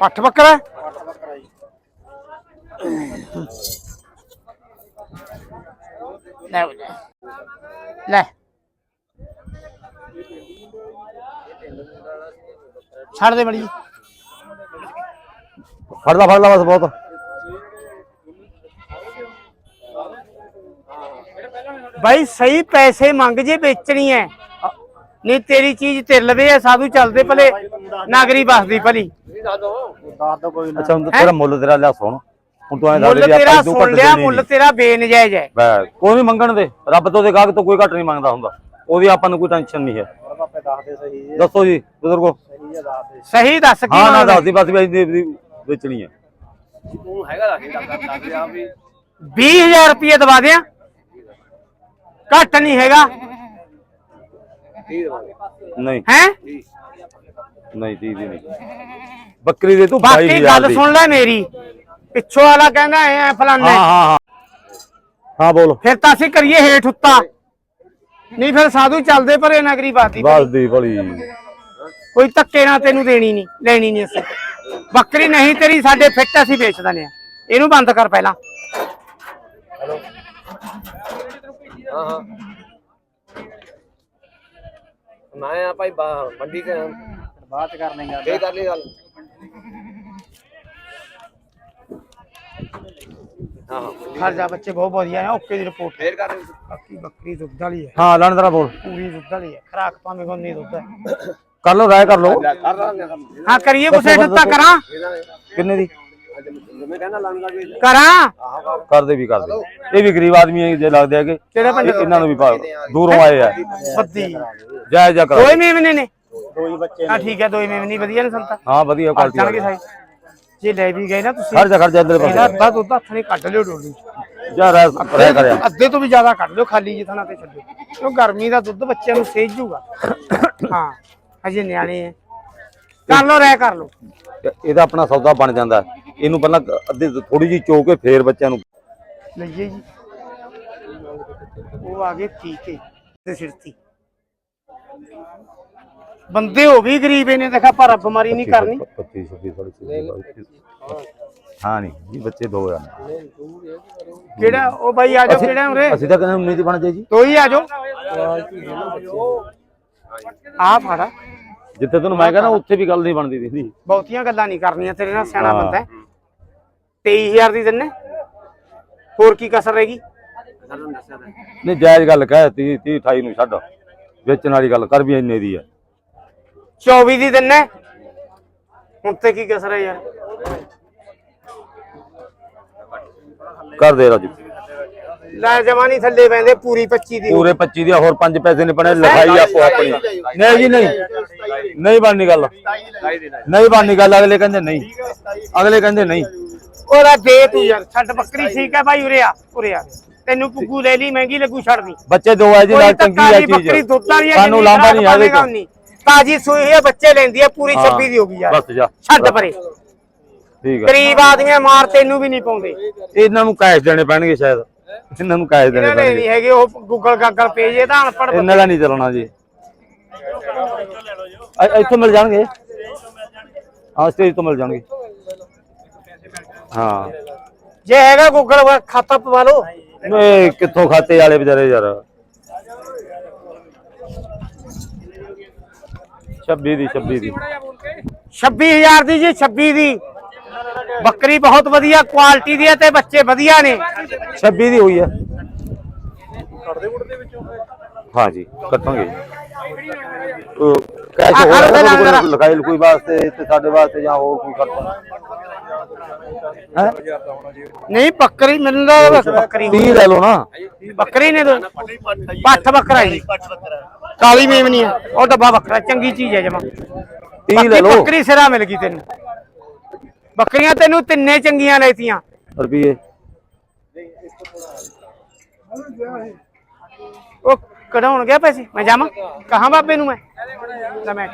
ਪੱਠ ਬੱਕਰਾ ਹੈ? ਲੈ ਉਹ ਲੈ। ਲੈ ਛੱਡ ਦੇ ਮੜੀ ਫੜਦਾ ਫੜਦਾ ਬਸ ਬਹੁਤ ਭਾਈ ਸਹੀ ਪੈਸੇ ਮੰਗ ਜੇ ਵੇਚਣੀ ਹੈ ਨਹੀਂ ਤੇਰੀ ਚੀਜ਼ ਤੇਰੇ ਲਵੇ ਹੈ ਸਾਧੂ ਚੱਲਦੇ ਭਲੇ। ਨਾਗਰੀ ਬਸਦੀ ਭਲੀ। ਅੱਛਾ ਹੁਣ ਤੇਰਾ ਮੁੱਲ ਤੇਰਾ ਲਿਆ ਸੁਣ। ਹੁਣ ਤੂੰ ਐਂ ਦੱਸ ਮੁੱਲ ਦੇ ਵੀ ਤੇਰਾ ਆਪਾਂ ਸੁਣ ਲਿਆ ਮੁੱਲ। ਤੇਰਾ ਬੇਨਜਾਇਜ਼ ਹੈ। ਬੈ ਕੋਈ ਨਹੀਂ ਮੰਗਣ ਦੇ ਰੱਬ ਤੋਂ ਦੇ ਗਾਹਕ ਤੋਂ ਕੋਈ ਘੱਟ ਨਹੀਂ ਮੰਗਦਾ ਹੁੰਦਾ। ਉਹਦੀ ਆਪਾਂ ਨੂੰ ਕੋਈ ਟੈਨਸ਼ਨ ਨਹੀਂ ਹੈ। ਦੱਸੋ ਜੀ ਬਜ਼ੁਰਗੋ। ਸਹੀ ਦੱਸ ਕੀ ਹਾਂ ਨਾ ਮੰਗਦਾ? ਦੱਸਦੀ ਬਸ ਵੀ ਇੰਨੀ ਦੀ ਵੇਚਣੀ ਹੈ। 20000 ਰੁਪਏ ਦਵਾ ਦਿਆਂ। ਘੱਟ ਨਹੀਂ ਹੈਗਾ। ਨਹੀਂ। ਹੈ? ਨਹੀਂ ਦੀ ਦੀ ਨਹੀਂ। ਬੱਕਰੀ ਦੇ ਤੂੰ ਬਾਕੀ 22000 ਗੱਲ ਸੁਣ ਲੈ ਮੇਰੀ। ਪਿੱਛੋਂ ਵਾਲਾ ਕਹਿੰਦਾ ਐ ਹਾਂ। ਫਲਾਣੇ ਹਾਂ ਹਾਂ। ਹਾਂ ਬੋਲ। ਫਿਰ ਤਾਂ ਅਸੀਂ ਕਰੀਏ ਹੇਠ ਉੱਤਾ। ਨਹੀਂ ਫਿਰ ਸਾਧੂ ਚੱਲਦੇ ਪਰੇ ਨਗਰੀ ਬਾਤੀ ਬਸ ਦੀ ਭਲੀ। ਕੋਈ ਧੱਕੇ ਨਾਲ ਤੈਨੂੰ ਦੇਣੀ ਨਹੀਂ ਲੈਣੀ ਨਹੀਂ ਅਸੀਂ। ਬੱਕਰੀ ਨਹੀਂ ਤੇਰੀ ਸਾਡੇ ਫਿੱਟ ਅਸੀਂ ਵੇਚ ਦਿੰਦੇ ਆ ਇਹਨੂੰ ਬੰਦ ਕਰ ਪਹਿਲਾਂ। ਨਾ ਆ ਭਾਈ ਬਾ- ਮੰਡੀ ਤੇ ਬਾਅਦ ਚ ਕਰ ਲਈ ਗੱਲ ਫੇਰ ਕਰ ਲਈ ਗੱਲ ਹਾਂ ਹਾਂ ਖੜ ਜਾ ਬੱਚੇ ਬਹੁਤ ਵਧੀਆ ਨੇ ਓਕੇ ਦੀ ਰਿਪੋਰਟ ਫੇਰ ਕਰ ਲਈ ਬਾਕੀ ਬੱਕਰੀ ਦੁੱਧ ਵਾਲੀ ਹੈ ਹਾਂ ਲੈਣ ਤੇਰਾ ਬੋਲ ਪੂਰੀ ਦੁੱਧ ਵਾਲੀ ਹੈ ਖਰਾਕ ਭਾਵੇਂ ਗੋਨੀ ਦੁੱਧ ਹੈ ਕਰ ਲੋ ਰਾਇ ਕਰ ਲੋ ਲੈ ਕਰ ਲਾਂਗੇ ਕੰਮ ਹਾਂ ਕਰੀਏ ਕੁਛ ਹੇਠ ਉੱਤਾ ਕਰਾਂ ਇਹਨਾਂ ਨੇ ਕਿੰਨੇ ਦੀ ਅੱਜ ਜਿਵੇਂ ਕਹਿੰਦਾ ਲਾਂਗਾ ਵੀ ਕਰਾਂ ਆਹ ਕਰ ਕਰ ਦੇ ਵੀ ਕਰ ਦੇ ਇਹ ਵੀ ਗਰੀਬ ਆਦਮੀ ਹੈ ਜੇ ਲੱਗਦੇ ਹੈਗੇ। ਕਿਹੜੇ ਪਿੰਡ ਇਹ- ਇਹਨਾਂ ਨੂੰ ਵੀ ਪਾ ਦੂਰੋਂ ਆਏ ਆ। ਬੱਦੀ। ਜੈ ਜੈ ਕਰ। ਦੋਏ ਮੇਮਨੇ ਨੇ। ਦੋਈ ਬੱਚੇ ਹਾਂ ਠੀਕ ਹੈ ਦੋਈ ਮੇਮਨੀ ਵਧੀਆ ਨੇ ਸੰਤਾ। ਹਾਂ ਵਧੀਆ ਆ ਕੁਆਲਿਟੀ ਜਾਣਗੇ ਸਾਈ ਜੇ ਲੈ ਵੀ ਗਏ ਨਾ ਤੁਸੀਂ। ਖੜ ਜਾ ਖੜ ਜਾ ਇੱਧਰ ਇਹਦਾ ਪਾਸੇ ਅੱਧਾ ਦੁੱਧ ਹੱਥ ਨੇ ਕੱਢ ਲਿਓ ਡੋਲੀ। ਜਾ ਰਾਇ ਰਾਇ ਕਰਿਆ। ਅੱਧੇ ਤੋਂ ਵੀ ਜ਼ਿਆਦਾ ਕੱਢ ਲਿਓ ਖਾਲੀ ਜਿਥਾਂ ਤੇ ਛੱਡੋ। ਕਿਉਂ ਗਰਮੀ ਦਾ ਦੁੱਧ ਬੱਚਿਆਂ ਨੂੰ ਸੇਜ ਜੂਗਾ। ਹਾਂ ਨਿਆਣੇ ਐ। ਕਰ ਲੋ ਰਹਿ ਕਰ ਲੋ ਤੇ ਇਹਦਾ ਆਪਣਾ ਸੌਦਾ ਬਣ ਜਾਂਦਾ। ਹੈ। ਇਹਨੂੰ ਪਹਿਲਾਂ ਅੱਧੀ ਥੋੜੀ ਜਿਹੀ ਚੋ ਕੇ ਫੇਰ ਬੱਚਿਆਂ ਨੂੰ ਲਈਏ ਜੀ। ਉਹ ਆ ਗਏ ਟੀਕੇ ਤੇ ਸਿਰਤੀ। ਬੰਦੇ ਹੋ ਵੀ ਗਰੀਬ ਇਹਨੇ ਦੇਖਾ ਪਰ ਬਿਮਾਰੀ ਨਹੀਂ ਕਰਨੀ। 25 26 30 ਹਾਂ ਨਹੀਂ ਜੀ ਬੱਚੇ ਦੋ ਆ। ਕਿਹੜਾ? ਉਹ ਬਾਈ ਆ ਜਾਓ ਕਿਹੜਾ ਉਰੇ? ਅਸੀਂ ਤਾਂ ਕਹਿੰਦੇ ਦੀ ਬਣ ਜਾਏ ਜੀ। ਤੋਈ ਆ ਜਾਓ। ਆ ਫੜਾ। ਜਿੱਥੇ ਤੈਨੂੰ ਮੈਂ ਕਹਿੰਦਾ ਉੱਥੇ ਵੀ ਗੱਲ ਨਹੀਂ ਬਣਦੀ ਦੀਦੀ ਬਹੁਤੀਆਂ ਗੱਲਾਂ ਨਹੀਂ ਕਰਨੀਆਂ ਤੇਰੇ ਨਾਲ ਸਿਆਣਾ। ਬੰਦਾ ਹੈ। 23000 ਦੀ ਦਿੰਨੇ। ਹੋਰ ਕੀ ਕਸਰ ਰਹੇਗੀ? ਨਹੀਂ ਜਾਇਜ਼ ਗੱਲ ਕਹਿ 30 30 28 ਨੂੰ ਛੱਡ। ਵੇਚਣ ਵਾਲੀ ਗੱਲ ਕਰ ਵੀ ਇੰਨੇ ਦੀ ਹੈ 24 ਦੀ ਦਿੰਨੇ। ਹੁਣ ਤੇ ਕੀ ਕਸਰ ਹੈ ਯਾਰ? ਕਰ ਦੇ ਰਾਜੂ। ਲੈ ਜਮਾਨੀ ਥੱਲੇ ਪੈਂਦੇ ਪੂਰੀ 25 ਦੀ। ਪੂਰੇ 25 ਦੀ ਆ, ਹੋਰ ਪੰਜ ਪੈਸੇ ਨਹੀਂ ਬਣੇ ਲਿਖਾਈ ਆਪੋ ਆਪਣੀ। ਨਹੀਂ ਜੀ ਨਹੀਂ। ਨਹੀਂ ਬਣਨੀ ਗੱਲ। ਨਹੀਂ ਬਣਨੀ ਗੱਲ ਅਗਲੇ ਕਹਿੰਦੇ ਨਹੀਂ। ਅਗਲੇ ਕਹਿੰਦੇ ਨਹੀਂ। ਉਹਦਾ ਦੇ ਤੂੰ ਯਾਰ ਛੱਡ ਬੱਕਰੀ ਠੀਕ ਹੈ ਭਾਈ ਉਰੇ ਆ ਉਰੇ ਆ। ਤੈਨੂੰ ਪੁੱਗੂ ਲੈ ਲਈ ਮਹਿੰਗੀ ਲੱਗੂ ਛੱਡ ਦੀ ਬੱਚੇ ਦੋ ਆ ਜੀ ਨਾਲ ਚੰਗੀ ਆ ਨਹੀਂ, ਬੱਕਰੀ ਦੁੱਧ ਚੀਜ਼ ਵਾਲੀ ਹੈ ਸਾਨੂੰ ਲਾਂਭਾ ਨਹੀਂ ਖੁਰਾਕ ਆਵੇ ਪਾਵੇਂਗਾ ਉਨੀ। ਤਾਜੀ ਸੂਈ ਹੈ ਬੱਚੇ ਲੈਂਦੀ ਹੈ ਪੂਰੀ 26 ਦੀ ਹੋ ਗਈ ਯਾਰ ਬਸ ਜਾ। ਛੱਡ ਪਰੇ। ਠੀਕ ਆ। ਗਰੀਬ ਆਦਮੀਆਂ ਮਾਰ ਤੈਨੂੰ ਵੀ ਨਹੀਂ ਪਾਉਂਦੇ। ਇਹਨਾਂ ਨੂੰ ਕੈਸ਼ ਦੇਣੇ ਪੈਣਗੇ ਸ਼ਾਇਦ। ਇਹਨਾਂ ਨੂੰ ਕੈਸ਼ ਦੇਣੇ ਪੈਣਗੇ। ਨਹੀਂ ਹੈਗੇ ਉਹ ਗੂਗਲ ਗਾਗਲ ਪੇਜ ਇਹਦਾ ਅਨਪੜ ਇਹਨਾਂ ਦਾ ਨਹੀਂ ਚੱਲਣਾ ਜੀ। ਇੱਥੋਂ ਮਿਲ ਜਾਣਗੇ। ਹਾਂ ਸਟੇਜ ਤੋਂ ਮਿਲ ਜਾਣਗੇ। ਹਾਂ। ਜੇ ਹੈਗਾ ਗੂਗਲ ਖਾਤਾ ਪਵਾ ਲਓ। ਇਹ ਕਿੱਥੋਂ ਖਾਤੇ ਵਾਲੇ ਵਿਚਾਰੇ ਯਾਰ? 26 ਦੀ 26 ਦੀ। 26000 ਦੀ ਜੀ 26 ਦੀ। ਬੱਕਰੀ ਬਹੁਤ ਵਧੀਆ ਕੁਆਲਿਟੀ ਦੀ ਹੈ ਤੇ ਬੱਚੇ ਵਧੀਆ ਨੇ। 26 ਦੀ ਹੋਈ ਹੈ ਹਾਂ ਜੀ ਕੱਟਾਂਗੇ। ਉਹ ਕੈਸ਼ ਆ, ਖੜ੍ਹ ਤੇ। ਹੋਰ ਲਿਖਾਈ ਲਕੂਈ ਵਾਸਤੇ ਤੇ ਸਾਡੇ ਵਾਸਤੇ ਜਾਂ ਹੋਰ ਕੋਈ ਖਰਚਾ? ਹੈ? ਨਹੀਂ ਬੱਕਰੀ ਮੈਨੂੰ ਦਾ ਬੱਕਰੀ 30 ਲੈ ਲਓ ਨਾ। ਬੱਕਰੀ ਨੇ ਦੋ। ਪੱਠ ਬੱਕਰਾ ਜੀ। ਕਾਲੀ ਮੇਮਨੀ ਹੈ। ਉਹ ਡੱਬਾ ਬੱਕਰਾ ਚੰਗੀ ਚੀਜ਼ ਹੈ ਜਮਾ। 30 ਲੈ ਲਓ। ਬੱਕਰੀ ਸਿਰਾ ਮਿਲ ਗਈ ਤੈਨੂੰ। ਬੱਕਰੀਆਂ ਤੈਨੂੰ ਤਿੰਨੇ ਚੰਗੀਆਂ ਲੈਤੀਆਂ। ਰੁਪਏ ਉਹ ਕਢਾਉਣ ਗਿਆ ਪੈਸੇ? ਮੈਂ ਜਾਵਾਂ? ਕਹਾਂ ਬਾਬੇ ਨੂੰ ਮੈਂ? ਲੈ ਮੈਂ।